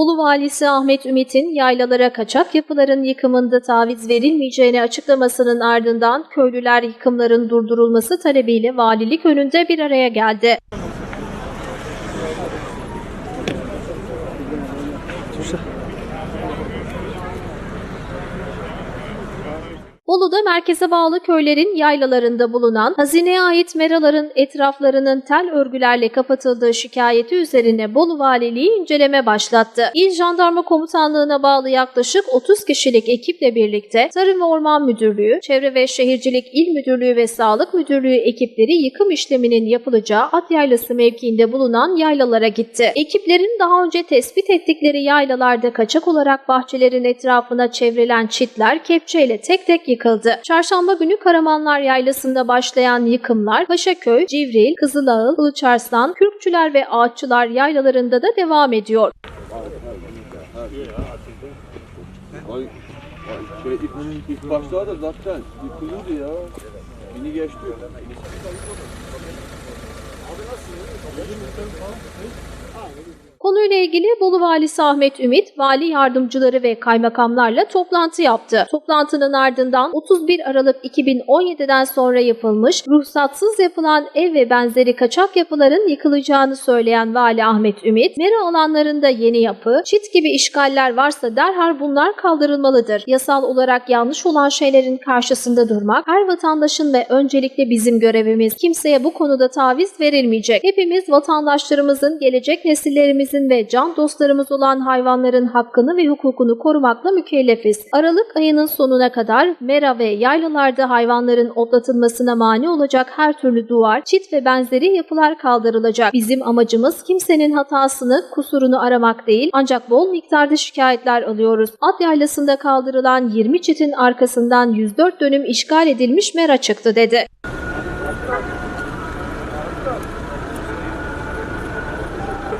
Bolu Valisi Ahmet Ümit'in yaylalara kaçak yapıların yıkımında taviz verilmeyeceğini açıklamasının ardından köylüler yıkımların durdurulması talebiyle valilik önünde bir araya geldi. Bolu'da merkeze bağlı köylerin yaylalarında bulunan hazineye ait meraların etraflarının tel örgülerle kapatıldığı şikayeti üzerine Bolu Valiliği inceleme başlattı. İl Jandarma Komutanlığı'na bağlı yaklaşık 30 kişilik ekiple birlikte Tarım ve Orman Müdürlüğü, Çevre ve Şehircilik İl Müdürlüğü ve Sağlık Müdürlüğü ekipleri yıkım işleminin yapılacağı at yaylası mevkiinde bulunan yaylalara gitti. Ekiplerin daha önce tespit ettikleri yaylalarda kaçak olarak bahçelerin etrafına çevrilen çitler kepçeyle tek tek yıkıldı. Çarşamba günü Karamanlar Yaylası'nda başlayan yıkımlar Paşaköy, Civril, Kızılağıl, Kılıçarslan, Kürkçüler ve Ağaççılar yaylalarında da devam ediyor. Ay, ay şey ilk, ilk başlarda zaten yıkılıyordu ya. Beni geçti. Konuyla ilgili Bolu Valisi Ahmet Ümit, vali yardımcıları ve kaymakamlarla toplantı yaptı. Toplantının ardından 31 Aralık 2017'den sonra yapılmış, ruhsatsız yapılan ev ve benzeri kaçak yapıların yıkılacağını söyleyen Vali Ahmet Ümit, mera alanlarında yeni yapı, çit gibi işgaller varsa derhal bunlar kaldırılmalıdır. Yasal olarak yanlış olan şeylerin karşısında durmak her vatandaşın ve öncelikle bizim görevimiz. Kimseye bu konuda taviz verilmeyecek. Hepimiz vatandaşlarımızın, gelecek nesillerimizin ve can dostlarımız olan hayvanların hakkını ve hukukunu korumakla mükellefiz. Aralık ayının sonuna kadar mera ve yaylalarda hayvanların otlatılmasına mani olacak her türlü duvar, çit ve benzeri yapılar kaldırılacak. Bizim amacımız kimsenin hatasını, kusurunu aramak değil ancak bol miktarda şikayetler alıyoruz. At yaylasında kaldırılan 20 çitin arkasından 104 dönüm işgal edilmiş mera çıktı dedi.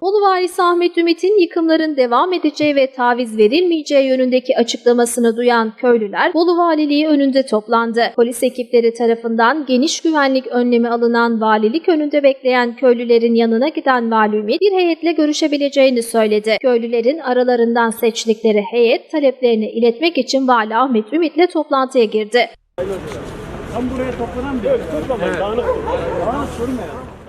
Bolu Valisi Ahmet Ümit'in yıkımların devam edeceği ve taviz verilmeyeceği yönündeki açıklamasını duyan köylüler Bolu Valiliği önünde toplandı. Polis ekipleri tarafından geniş güvenlik önlemi alınan valilik önünde bekleyen köylülerin yanına giden Vali Ümit bir heyetle görüşebileceğini söyledi. Köylülerin aralarından seçtikleri heyet taleplerini iletmek için Vali Ahmet Ümit'le toplantıya girdi. Tam buraya toplanan bir. Evet. Dağınık. Dağınık sorma ya.